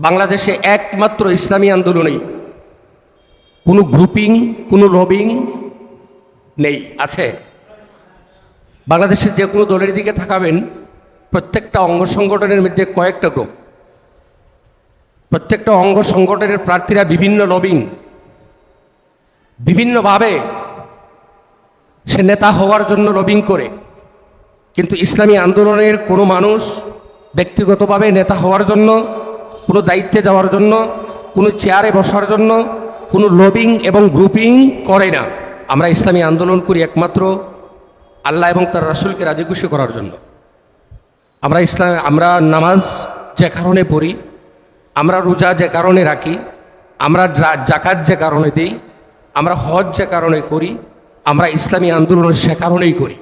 বাংলাদেশে একমাত্র ইসলামী আন্দোলনেই কোনো গ্রুপিং কোনো লবিং নেই, আছে? বাংলাদেশের যে কোনো দলের দিকে থাকাবেন, প্রত্যেকটা অঙ্গ সংগঠনের মধ্যে কয়েকটা গ্রুপ প্রত্যেকটা অঙ্গ সংগঠনের প্রার্থীরা বিভিন্ন লবিং বিভিন্নভাবে সে নেতা হওয়ার জন্য লবিং করে। কিন্তু ইসলামী আন্দোলনের কোনো মানুষ ব্যক্তিগতভাবে নেতা হওয়ার জন্য কোনো দায়িত্বে যাওয়ার জন্য, কোনো চেয়ারে বসার জন্য, কোনো লবিং এবং গ্রুপিং করে না। আমরা ইসলামী আন্দোলন করি একমাত্র আল্লাহ এবং তার রাসুলকে রাজি খুশি করার জন্য। আমরা ইসলাম, আমরা নামাজ যে কারণে পড়ি, আমরা রোজা যে কারণে রাখি, আমরা জাকাত যে কারণে দিই, আমরা হজ যে কারণে করি, আমরা ইসলামী আন্দোলন সে কারণেই করি।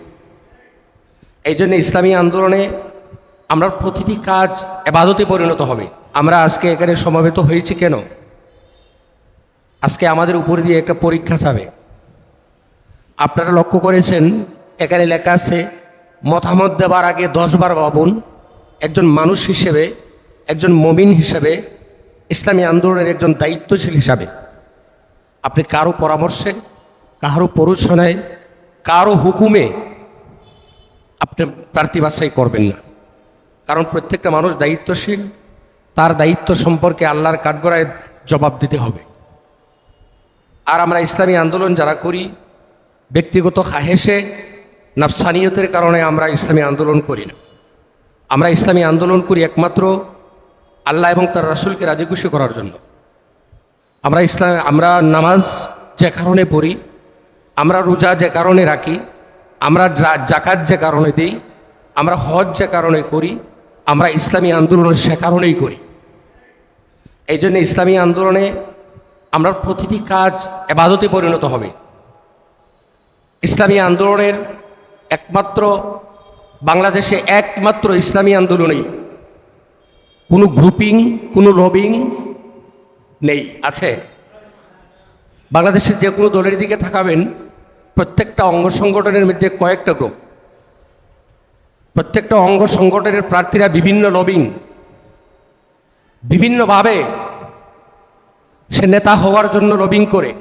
এই জন্য ইসলামী আন্দোলনে আমরা প্রতিটি কাজ এবাদতে পরিণত হবে। আমরা আজকে এখানে সমবেত হয়েছি কেন? আজকে আমাদের উপর দিয়ে একটা পরীক্ষা যাবে আপনারা লক্ষ্য করেছেন, এখানে লেখা আছে, মতামত দেওয়ার আগে দশবার ভাবুন, একজন মানুষ হিসেবে, একজন মমিন হিসেবে, ইসলামী আন্দোলনের একজন দায়িত্বশীল হিসাবে। আপনি কারও পরামর্শে, কারও পরিচালনায় কারও হুকুমে আপনি প্রার্থী বাছাই করবেন না। কারণ প্রত্যেকটা মানুষ দায়িত্বশীল তার দায়িত্ব সম্পর্কে আল্লাহর কাঠগড়ায় জবাব দিতে হবে। আর আমরা ইসলামী আন্দোলন যারা করি, ব্যক্তিগত খাহেসে নাফসানিয়তের কারণে আমরা ইসলামী আন্দোলন করি না। আমরা ইসলামী আন্দোলন করি একমাত্র আল্লাহ এবং তার রাসুলকে রাজি খুশি করার জন্য। আমরা ইসলাম, আমরা নামাজ যে কারণে পড়ি, আমরা রোজা যে কারণে রাখি, আমরা জাকাত যে কারণে দিই, আমরা হজ যে কারণে করি আমরা ইসলামী আন্দোলন সে কারণেই করি। এই জন্য ইসলামী আন্দোলনে আমরা প্রতিটি কাজ এবাদতে পরিণত হবে। ইসলামী আন্দোলনের একমাত্র, বাংলাদেশে একমাত্র ইসলামী আন্দোলনেই কোনো গ্রুপিং, কোনো লবিং নেই, আছে। বাংলাদেশের যে কোনো দলের দিকে থাকাবেন, প্রত্যেকটা অঙ্গ সংগঠনের মধ্যে কয়েকটা গ্রুপ। প্রত্যেকটা অঙ্গ সংগঠনের প্রার্থীরা বিভিন্ন লবিং বিভিন্নভাবে সে নেতা হওয়ার জন্য লবিং করে।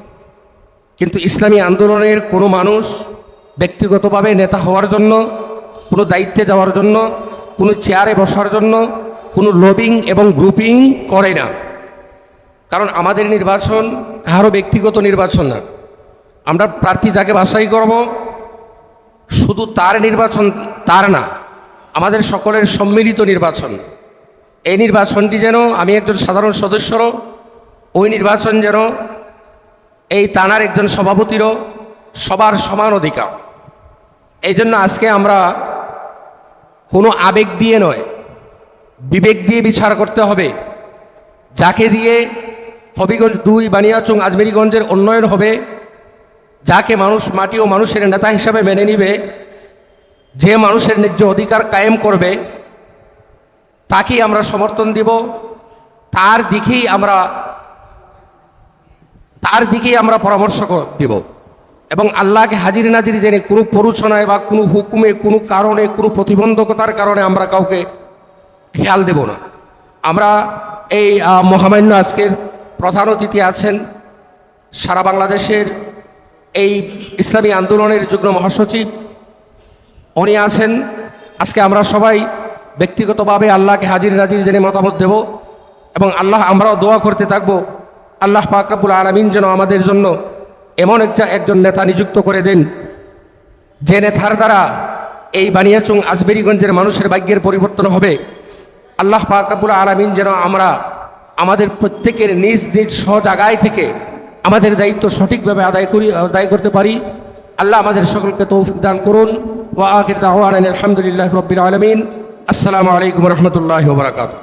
কিন্তু ইসলামী আন্দোলনের কোনো মানুষ ব্যক্তিগতভাবে নেতা হওয়ার জন্য, কোনো দায়িত্বে যাওয়ার জন্য, কোনো চেয়ারে বসার জন্য, কোনো লবিং এবং গ্রুপিং করে না। কারণ আমাদের নির্বাচন কারও ব্যক্তিগত নির্বাচন না। আমরা প্রার্থী যাকে বাছাই করব শুধু তার নির্বাচন তার না, আমাদের সকলের সম্মিলিত নির্বাচন। এই নির্বাচনটি যেন আমি একজন সাধারণ সদস্যরও, ওই নির্বাচন যেন এই তানার একজন সভাপতিরও সবার সমান অধিকার। এই জন্য আজকে আমরা কোনো আবেগ দিয়ে নয়, বিবেক দিয়ে বিচার করতে হবে, যাকে দিয়ে হবিগঞ্জ দুই, বানিয়াচং, আজমেরিগঞ্জের উন্নয়ন হবে যাকে মানুষ মাটি ও মানুষের নেতা হিসাবে মেনে নিবে, যে মানুষের ন্যায্য অধিকার কায়েম করবে, তাকেই আমরা সমর্থন দিব। তার দিকেই আমরা, তার দিকেই আমরা পরামর্শ দিব। এবং আল্লাহকে হাজির নাজির জেনে কোনো পরুচনায় বা কোনো হুকুমে, কোনো কারণে, কোনো প্রতিবন্ধকতার কারণে আমরা কাউকে খেয়াল দেব না। আমরা এই মহামান্য আজকের প্রধান অতিথি আছেন সারা বাংলাদেশের এই ইসলামী আন্দোলনের যুগ্ম মহাসচিব, উনি আছেন। আজকে আমরা সবাই ব্যক্তিগতভাবে আল্লাহকে হাজির নাজির জেনে মতামত দেব এবং আল্লাহ আমরাও দোয়া করতে থাকব। আল্লাহ পাকরাবুল আলমিন যেন আমাদের জন্য এমন একটা একজন নেতা নিযুক্ত করে দেন, যে নেতার দ্বারা এই বানিয়াচুং আজবেরিগঞ্জের মানুষের ভাগ্যের পরিবর্তন হবে। আল্লাহ পাকরাবুল আলমিন যেন আমরা আমাদের প্রত্যেকের নিজ নিজ স্ব জায়গায় থেকে আমাদের দায়িত্ব সঠিকভাবে আদায় করি, আদায় করতে পারি। আল্লাহ আমাদের সকলকে তৌফিক দান করুন। ওয়া আখির দাওয়ানা আলহামদুলিল্লাহ রব্বিল আলমিন। আসসালামু আলাইকুম রহমতুল্লাহ বারাকাতুহ।